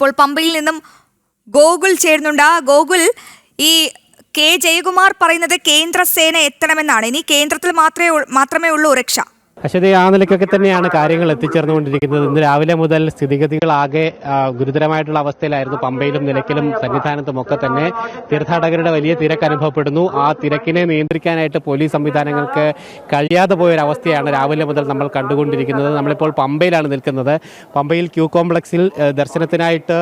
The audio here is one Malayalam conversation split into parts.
ഇപ്പോൾ പമ്പയിൽ നിന്നും ഗോകുൽ ചേരുന്നുണ്ട്. ഗോകുൽ ഈ കെ ജയകുമാർ പറയുന്നത് കേന്ദ്രസേന എത്തണമെന്നാണ്. ഇനി കേന്ദ്രത്തിൽ മാത്രമേ മാത്രമേ ഉള്ളൂ രക്ഷ. അശ്വതി ആ നിലയ്ക്കൊക്കെ തന്നെയാണ് കാര്യങ്ങൾ എത്തിച്ചേർന്നുകൊണ്ടിരിക്കുന്നത്. ഇന്ന് രാവിലെ മുതൽ സ്ഥിതിഗതികൾ ആകെ ഗുരുതരമായിട്ടുള്ള അവസ്ഥയിലായിരുന്നു. പമ്പയിലും നിലയ്ക്കലും സന്നിധാനത്തും ഒക്കെ തന്നെ തീർത്ഥാടകരുടെ വലിയ തിരക്ക് അനുഭവപ്പെടുന്നു. ആ തിരക്കിനെ നിയന്ത്രിക്കാനായിട്ട് പോലീസ് സംവിധാനങ്ങൾക്ക് കഴിയാതെ പോയൊരവസ്ഥയാണ് രാവിലെ മുതൽ നമ്മൾ കണ്ടുകൊണ്ടിരിക്കുന്നത്. നമ്മളിപ്പോൾ പമ്പയിലാണ് നിൽക്കുന്നത്. പമ്പയിൽ ക്യൂ കോംപ്ലക്സിൽ ദർശനത്തിനായിട്ട്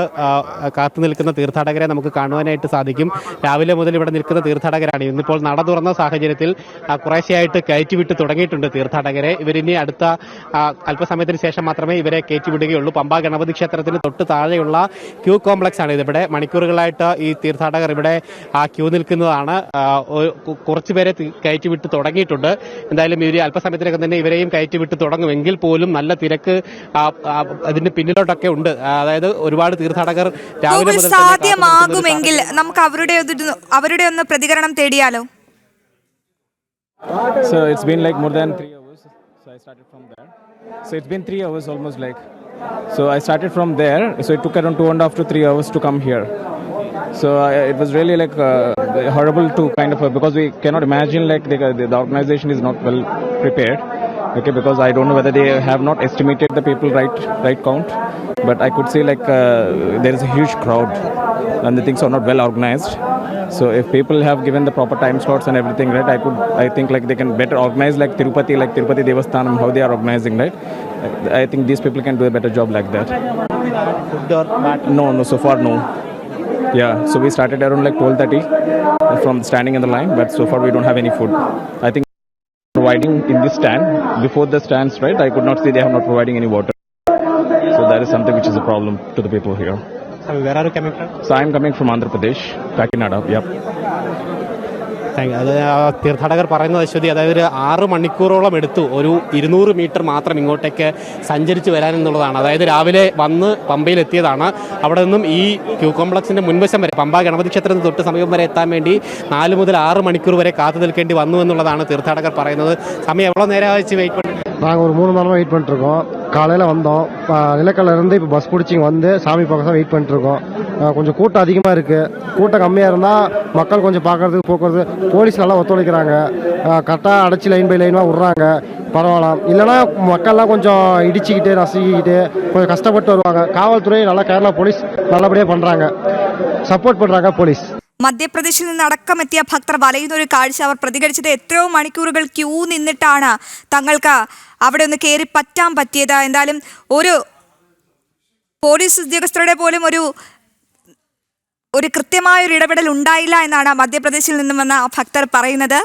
കാത്തു നിൽക്കുന്ന തീർത്ഥാടകരെ നമുക്ക് കാണുവാനായിട്ട് സാധിക്കും. രാവിലെ മുതൽ ഇവിടെ നിൽക്കുന്ന തീർത്ഥാടകരാണ്. ഇന്നിപ്പോൾ നട തുറന്ന സാഹചര്യത്തിൽ കുറേശ്ശെയായിട്ട് കയറ്റിവിട്ട് തുടങ്ങിയിട്ടുണ്ട് തീർത്ഥാടകരെ. ഇവരിനി അടുത്ത അല്പസമയത്തിന് ശേഷം മാത്രമേ ഇവരെ കയറ്റിവിടുകയുള്ളൂ. പമ്പ ഗണപതി ക്ഷേത്രത്തിന് തൊട്ട് താഴെയുള്ള ക്യൂ കോംപ്ലക്സ് ആണ് ഇതിവിടെ. ഇവിടെ മണിക്കൂറുകളായിട്ട് ഈ തീർത്ഥാടകർ ഇവിടെ ആ ക്യൂ നിൽക്കുന്നതാണ്. കുറച്ചുപേരെ കയറ്റിവിട്ട് തുടങ്ങിയിട്ടുണ്ട്. എന്തായാലും ഇവർ അല്പസമയത്തിനകം തന്നെ ഇവരെയും കയറ്റിവിട്ട് തുടങ്ങും എങ്കിൽ പോലും നല്ല തിരക്ക് അതിന്റെ പിന്നിലോട്ടൊക്കെ ഉണ്ട്. അതായത് ഒരുപാട് തീർത്ഥാടകർ രാവിലെ മുതൽ സാധ്യമാകുമെങ്കിൽ നമുക്ക് അവരുടെ അവരുടെ ഒന്ന് പ്രതികരണം തേടിയാലോ? So it's been like more than three hours. So I started from there. So it's been three hours almost like. So I started from there. So it took around two and a half to three hours to come here. So I, it was really like uh, horrible to kind of uh, because we cannot imagine like the, the, organization is not well prepared. Okay, because I don't know whether they have not estimated the people right right count, but I could say like uh, there is a huge crowd and the things are not well organized. So if people have given the proper time slots and everything, right, I could, I think like they can better organize like Tirupati, like Tirupati Devasthanam, how they are organizing, right. I think these people can do a better job like that. No, no, so far no. Yeah, so we started around like 12:30 from standing in the line, but so far we don't have any food. I think providing in this stand before the stands, right? I could not see they have not providing any water. So that is something which is a problem to the people here. Where are you coming from? So I'm coming from Andhra Pradesh, Kakinada. Yep. അത് തീർത്ഥാടകർ പറയുന്നത് അശ്വതി അതായത് ഒരു ആറ് മണിക്കൂറോളം എടുത്തു ഒരു ഇരുന്നൂറ് മീറ്റർ മാത്രം ഇങ്ങോട്ടേക്ക് സഞ്ചരിച്ച് വരാൻ എന്നുള്ളതാണ് അതായത് രാവിലെ വന്ന് പമ്പയിൽ എത്തിയതാണ് അവിടെ നിന്നും ഈ ക്യൂ കോംപ്ലക്സിന്റെ മുൻവശം വരെ പമ്പ ഗണപതി ക്ഷേത്രത്തിന് തൊട്ട് സമീപം വരെ എത്താൻ വേണ്ടി നാല് മുതൽ ആറ് മണിക്കൂർ വരെ കാത്തു നിൽക്കേണ്ടി വന്നു എന്നുള്ളതാണ് തീർത്ഥാടകർ പറയുന്നത് സമയം എവിടെ നേരം വെയിറ്റ് പണി ഒരു മൂന്ന് നാളെ വെയിറ്റ് பண்ணிட்டு காலையில் வந்தோம். நிலக்கல்லேருந்து நிலக்கல்ல இருந்து இப்போ பஸ் பிடிச்சிங்க வந்து சாமி பார்க்க தான் வெயிட் பண்ணிட்டுருக்கோம். கொஞ்சம் கூட்டம் அதிகமாக இருக்குது கூட்டம் கம்மியாக இருந்தால் மக்கள் கொஞ்சம் பார்க்குறதுக்கு போக்குறது போலீஸ் நல்லா ஒத்துழைக்கிறாங்க. கரெக்டாக அடைச்சி லைன் பை லைனாக விட்றாங்க. பரவாயில்ல. இல்லைன்னா மக்கள்லாம் கொஞ்சம் இடிச்சுக்கிட்டு நசுக்கிக்கிட்டு கொஞ்சம் கஷ்டப்பட்டு வருவாங்க. காவல்துறை நல்லா கேரளா போலீஸ் நல்லபடியாக பண்ணுறாங்க சப்போர்ட் பண்ணுறாங்க போலீஸ். മധ്യപ്രദേശിൽ നിന്ന് അടക്കമെത്തിയ ഭക്തർ വലയുന്ന ഒരു കാഴ്ച അവർ പ്രതികരിച്ചത് എത്രയോ മണിക്കൂറുകൾ ക്യൂ നിന്നിട്ടാണ് തങ്ങൾക്ക് അവിടെ ഒന്ന് കയറി പറ്റാൻ പറ്റിയത്. എന്തായാലും ഒരു പോലീസ് ഉദ്യോഗസ്ഥരുടെ പോലും ഒരു ഒരു കൃത്യമായ ഒരു ഇടപെടൽ ഉണ്ടായില്ല എന്നാണ് മധ്യപ്രദേശിൽ നിന്നും വന്ന ഭക്തർ പറയുന്നത്.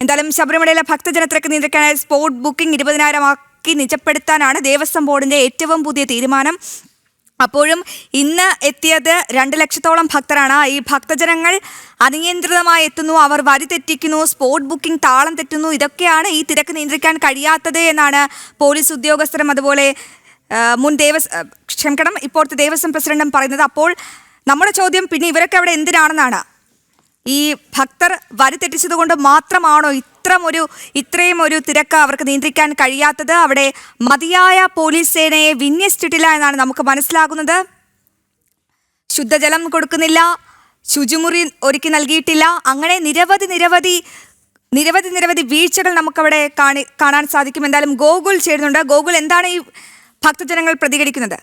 എന്തായാലും ശബരിമലയിലെ ഭക്തജനത്തിരക്ക് നിയന്ത്രിക്കാനായി സ്പോട്ട് ബുക്കിംഗ് ഇരുപതിനായിരം ആക്കി നിജപ്പെടുത്താനാണ് ദേവസ്വം ബോർഡിന്റെ ഏറ്റവും പുതിയ തീരുമാനം. അപ്പോഴും ഇന്ന് എത്തിയത് രണ്ട് ലക്ഷത്തോളം ഭക്തരാണ്. ഈ ഭക്തജനങ്ങൾ അനിയന്ത്രിതമായി എത്തുന്നു അവർ വരി തെറ്റിക്കുന്നു സ്പോട്ട് ബുക്കിംഗ് താളം തെറ്റുന്നു. ഇതൊക്കെയാണ് ഈ തിരക്ക് നിയന്ത്രിക്കാൻ കഴിയാത്തത് എന്നാണ് പോലീസ് ഉദ്യോഗസ്ഥരും അതുപോലെ മുൻ ദേവസ് ക്ഷമിക്കണം ഇപ്പോഴത്തെ ദേവസ്വം പ്രസിഡന്റും പറയുന്നത്. അപ്പോൾ നമ്മുടെ ചോദ്യം പിന്നെ ഇവരൊക്കെ അവിടെ എന്തിനാണെന്നാണ്. ഈ ഭക്തർ വരി തെറ്റിച്ചത് കൊണ്ട് മാത്രമാണോ ഇത്രം ഒരു ഇത്രയും ഒരു തിരക്ക് അവർക്ക് നിയന്ത്രിക്കാൻ കഴിയാത്തത്? അവിടെ മതിയായ പോലീസ് സേനയെ വിന്യസിച്ചിട്ടില്ല എന്നാണ് നമുക്ക് മനസ്സിലാകുന്നത്. ശുദ്ധജലം കൊടുക്കുന്നില്ല ശുചിമുറി ഒരുക്കി നൽകിയിട്ടില്ല. അങ്ങനെ നിരവധി നിരവധി നിരവധി നിരവധി വീഴ്ചകൾ നമുക്കവിടെ കാണി കാണാൻ സാധിക്കും. എന്തായാലും ഗോകുൽ ചേരുന്നുണ്ട്. ഗോകുൽ എന്താണ് ഈ ഭക്തജനങ്ങൾ പ്രതികരിക്കുന്നത്?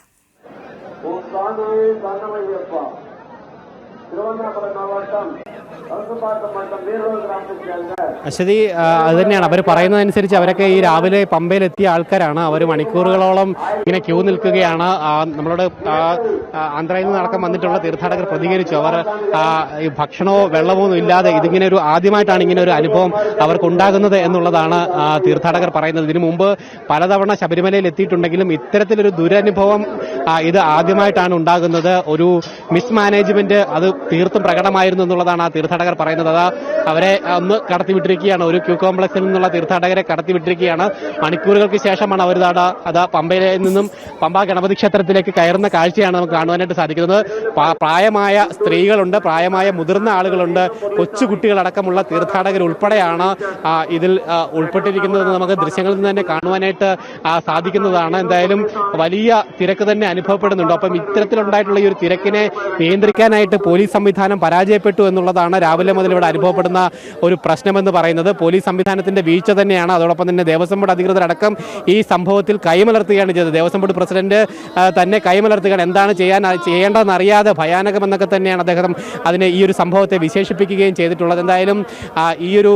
അശ്വതി അത് തന്നെയാണ്. അവർ പറയുന്നതനുസരിച്ച് അവരൊക്കെ ഈ രാവിലെ പമ്പയിൽ എത്തിയ ആൾക്കാരാണ്. അവർ മണിക്കൂറുകളോളം ഇങ്ങനെ ക്യൂ നിൽക്കുകയാണ്. നമ്മളോട് ആന്ധ്രയിൽ നിന്ന് അടക്കം വന്നിട്ടുള്ള തീർത്ഥാടകർ പ്രതികരിച്ചു. അവർ ഈ ഭക്ഷണമോ വെള്ളമോ ഒന്നും ഇല്ലാതെ ഇതിങ്ങനെ ഒരു ആദ്യമായിട്ടാണ് ഇങ്ങനെ ഒരു അനുഭവം അവർക്ക് ഉണ്ടാകുന്നത് എന്നുള്ളതാണ് തീർത്ഥാടകർ പറയുന്നത്. ഇതിനു മുമ്പ് പലതവണ ശബരിമലയിൽ എത്തിയിട്ടുണ്ടെങ്കിലും ഇത്തരത്തിലൊരു ദുരനുഭവം ഇത് ആദ്യമായിട്ടാണ് ഉണ്ടാകുന്നത്. ഒരു മിസ്മാനേജ്മെന്റ് അത് തീർത്തും പ്രകടമായിരുന്നു എന്നുള്ളതാണ് ആ തീർത്ഥാടകർ തീർത്ഥാടകർ പറയുന്നത് അതാ അവരെ ഒന്ന് കടത്തിവിട്ടിരിക്കുകയാണ്. ഒരു ക്യൂ കോംപ്ലക്സിൽ നിന്നുള്ള തീർത്ഥാടകരെ കടത്തിവിട്ടിരിക്കുകയാണ്. മണിക്കൂറുകൾക്ക് ശേഷമാണ് അവർ അതാ അതാ നിന്നും പമ്പ ഗണപതി ക്ഷേത്രത്തിലേക്ക് കയറുന്ന കാഴ്ചയാണ് നമുക്ക് കാണുവാനായിട്ട് സാധിക്കുന്നത്. പ്രായമായ സ്ത്രീകളുണ്ട് പ്രായമായ മുതിർന്ന ആളുകളുണ്ട്. കൊച്ചുകുട്ടികളടക്കമുള്ള തീർത്ഥാടകർ ഉൾപ്പെടെയാണ് ഇതിൽ ഉൾപ്പെട്ടിരിക്കുന്നത് നമുക്ക് ദൃശ്യങ്ങളിൽ നിന്ന് തന്നെ കാണുവാനായിട്ട് സാധിക്കുന്നതാണ്. എന്തായാലും വലിയ തിരക്ക് തന്നെ അനുഭവപ്പെടുന്നുണ്ട്. അപ്പം ഇത്തരത്തിലുണ്ടായിട്ടുള്ള ഈ ഒരു തിരക്കിനെ നിയന്ത്രിക്കാനായിട്ട് പോലീസ് സംവിധാനം പരാജയപ്പെട്ടു എന്നുള്ളതാണ് രാവിലെ മുതൽ ഇവിടെ അനുഭവപ്പെടുന്ന ഒരു പ്രശ്നമെന്ന് പറയുന്നത് പോലീസ് സംവിധാനത്തിന്റെ വീഴ്ച തന്നെയാണ്. അതോടൊപ്പം തന്നെ ദേവസ്വം ബോർഡ് അധികൃതരടക്കം ഈ സംഭവത്തിൽ കൈമലർത്തുകയാണ് ചെയ്തത്. ദേവസ്വം ബോർഡ് പ്രസിഡന്റ് തന്നെ കൈമലർത്തുകയാണ് എന്താണ് ചെയ്യാൻ ചെയ്യേണ്ടതെന്ന് അറിയാതെ ഭയാനകമെന്നൊക്കെ തന്നെയാണ് അദ്ദേഹം അതിനെ ഈ ഒരു സംഭവത്തെ വിശേഷിപ്പിക്കുകയും ചെയ്തിട്ടുള്ളത്. എന്തായാലും ഈ ഒരു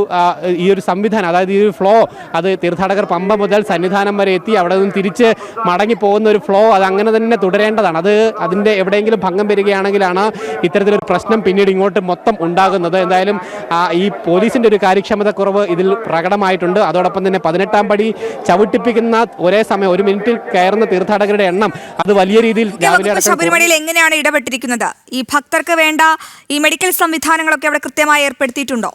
ഈ ഒരു സംവിധാനം അതായത് ഈ ഒരു ഫ്ലോ അത് തീർത്ഥാടകർ പമ്പ മുതൽ സന്നിധാനം വരെ എത്തി അവിടെ നിന്ന് തിരിച്ച് മടങ്ങി പോകുന്ന ഒരു ഫ്ലോ അത് അങ്ങനെ തന്നെ തുടരേണ്ടതാണ്. അത് അതിന്റെ എവിടെയെങ്കിലും ഭംഗം വരികയാണെങ്കിലാണ് ഇത്തരത്തിലൊരു പ്രശ്നം പിന്നീട് ഇങ്ങോട്ട് മൊത്തം ഉണ്ടാകുന്നത്. എന്തായാലും ഈ പോലീസിന്റെ ഒരു കാര്യക്ഷമത കുറവ് ഇതിൽ പ്രകടമായിട്ടുണ്ട്. അതോടൊപ്പം തന്നെ പതിനെട്ടാം പടി ചവിട്ടിപ്പിക്കുന്ന ഒരേ സമയം ഒരു മിനിറ്റിൽ കയറുന്ന തീർത്ഥാടകരുടെ എണ്ണം അത് വലിയ രീതിയിൽ രാവിലെ ശബരിമലയിൽ എങ്ങനെയാണ് ഇടപെട്ടിരിക്കുന്നത്? ഈ ഭക്തർക്ക് വേണ്ട ഈ മെഡിക്കൽ സംവിധാനങ്ങളൊക്കെ അവിടെ കൃത്യമായി ഏർപ്പെടുത്തിയിട്ടുണ്ടോ?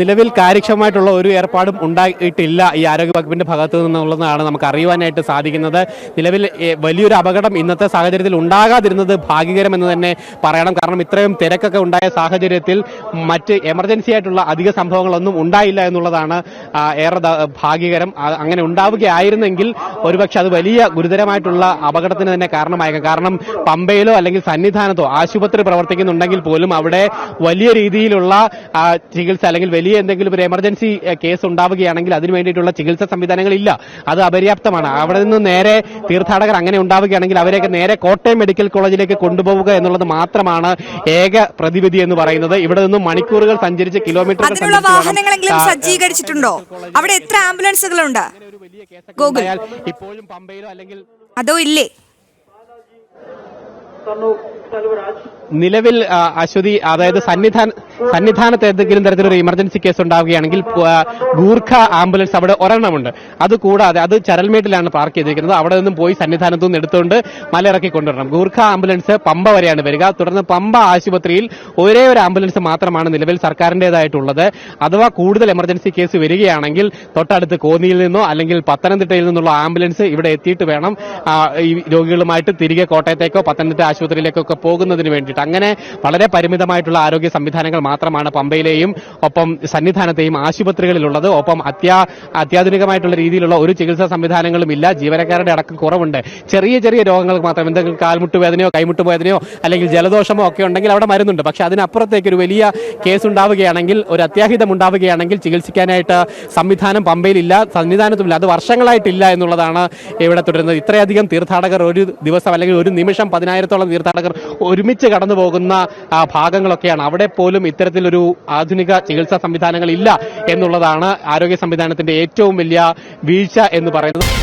നിലവിൽ കാര്യക്ഷമമായിട്ടുള്ള ഒരു ഏർപ്പാടും ഉണ്ടായിട്ടില്ല ഈ ആരോഗ്യ വകുപ്പിന്റെ ഭാഗത്തു നിന്നുള്ളതാണ് നമുക്ക് അറിയുവാനായിട്ട് സാധിക്കുന്നത്. നിലവിൽ വലിയൊരു അപകടം ഇന്നത്തെ സാഹചര്യത്തിൽ ഉണ്ടാകാതിരുന്നത് ഭാഗ്യകരമെന്ന് തന്നെ പറയണം. കാരണം ഇത്രയും തിരക്കൊക്കെ ഉണ്ടായ സാഹചര്യത്തിൽ മറ്റ് എമർജൻസി ആയിട്ടുള്ള അധിക സംഭവങ്ങളൊന്നും ഉണ്ടായില്ല എന്നുള്ളതാണ് ഏറെ ഭാഗ്യകരം. അങ്ങനെ ഉണ്ടാവുകയായിരുന്നെങ്കിൽ ഒരുപക്ഷെ അത് വലിയ ഗുരുതരമായിട്ടുള്ള അപകടത്തിന് തന്നെ കാരണമായേക്കാം. കാരണം പമ്പയിലോ അല്ലെങ്കിൽ സന്നിധാനത്തോ ആശുപത്രി പ്രവർത്തിക്കുന്നുണ്ടെങ്കിൽ പോലും അവിടെ വലിയ രീതിയിലുള്ള ചികിത്സ അല്ലെങ്കിൽ വലിയ എന്തെങ്കിലും ഒരു എമർജൻസി കേസ് ഉണ്ടാവുകയാണെങ്കിൽ അതിനു വേണ്ടിയിട്ടുള്ള ചികിത്സാ സംവിധാനങ്ങൾ ഇല്ല അത് അപര്യാപ്തമാണ്. അവിടെ നിന്ന് നേരെ തീർത്ഥാടകർ അങ്ങനെ ഉണ്ടാവുകയാണെങ്കിൽ അവരെയൊക്കെ നേരെ കോട്ടയം മെഡിക്കൽ കോളേജിലേക്ക് കൊണ്ടുപോവുക എന്നുള്ളത് മാത്രമാണ് ഏക പ്രതിവിധി എന്ന് പറയുന്നത്. ഇവിടെ നിന്നും മണിക്കൂറുകൾ സഞ്ചരിച്ച് കിലോമീറ്റർ വാഹനങ്ങളെങ്കിലും സജ്ജീകരിച്ചിട്ടുണ്ടോ? അവിടെ എത്ര ആംബുലൻസുകളുണ്ട്? ഇപ്പോഴും പമ്പയിലോ അല്ലെങ്കിൽ അതോ ഇല്ലേ? നിലവിൽ അശ്വതി അതായത് സന്നിധാന സന്നിധാനത്ത് എന്തെങ്കിലും തരത്തിലൊരു എമർജൻസി കേസ് ഉണ്ടാവുകയാണെങ്കിൽ ഗൂർഖ ആംബുലൻസ് അവിടെ ഒരെണ്ണമുണ്ട്. അത് കൂടാതെ അത് ചരൽമേട്ടിലാണ് പാർക്ക് ചെയ്തിരിക്കുന്നത്. അവിടെ നിന്നും പോയി സന്നിധാനത്തു നിന്ന് എടുത്തുകൊണ്ട് മലയിറക്കി കൊണ്ടുവരണം. ഗൂർഖ ആംബുലൻസ് പമ്പ വരെയാണ് വരിക. തുടർന്ന് പമ്പ ആശുപത്രിയിൽ ഒരേ ഒരു ആംബുലൻസ് മാത്രമാണ് നിലവിൽ സർക്കാരിന്റേതായിട്ടുള്ളത് അഥവാ കൂടുതൽ എമർജൻസി കേസ് വരികയാണെങ്കിൽ തൊട്ടടുത്ത് കോന്നിയിൽ നിന്നോ അല്ലെങ്കിൽ പത്തനംതിട്ടയിൽ നിന്നുള്ള ആംബുലൻസ് ഇവിടെ എത്തിയിട്ട് വേണം ഈ രോഗികളുമായിട്ട് തിരികെ കോട്ടയത്തേക്കോ പത്തനംതിട്ട ആശുപത്രിയിലേക്കോ പോകുന്നതിന് വേണ്ടിയിട്ട്. അങ്ങനെ വളരെ പരിമിതമായിട്ടുള്ള ആരോഗ്യ സംവിധാനങ്ങൾ മാത്രമാണ് പമ്പയിലെയും ഒപ്പം സന്നിധാനത്തെയും ആശുപത്രികളിലുള്ളത്. ഒപ്പം അത്യാ അത്യാധുനികമായിട്ടുള്ള രീതിയിലുള്ള ഒരു ചികിത്സാ സംവിധാനങ്ങളും ഇല്ല. ജീവനക്കാരുടെ അടക്കം കുറവുണ്ട്. ചെറിയ ചെറിയ രോഗങ്ങൾക്ക് മാത്രം എന്തെങ്കിലും കാൽമുട്ട് വേദനയോ കൈമുട്ട് വേദനയോ അല്ലെങ്കിൽ ജലദോഷമോ ഒക്കെ ഉണ്ടെങ്കിൽ അവിടെ മരുന്നുണ്ട്. പക്ഷേ അതിനപ്പുറത്തേക്ക് ഒരു വലിയ കേസ് ഉണ്ടാവുകയാണെങ്കിൽ ഒരു അത്യാഹിതം ഉണ്ടാവുകയാണെങ്കിൽ ചികിത്സിക്കാനായിട്ട് സംവിധാനം പമ്പയിലില്ല സന്നിധാനത്തുമില്ല. അത് വർഷങ്ങളായിട്ടില്ല എന്നുള്ളതാണ് ഇവിടെ തുടരുന്നത്. ഇത്രയധികം തീർത്ഥാടകർ ഒരു ദിവസം അല്ലെങ്കിൽ ഒരു നിമിഷം പതിനായിരത്തോളം തീർത്ഥാടകർ ഒരുമിച്ച് കടന്നു പോകുന്ന ഭാഗങ്ങളൊക്കെയാണ്. അവിടെ പോലും ഇത്തരത്തിലൊരു ആധുനിക ചികിത്സാ സംവിധാനങ്ങൾ ഇല്ല എന്നുള്ളതാണ് ആരോഗ്യ സംവിധാനത്തിന്റെ ഏറ്റവും വലിയ വീഴ്ച എന്ന് പറയുന്നത്.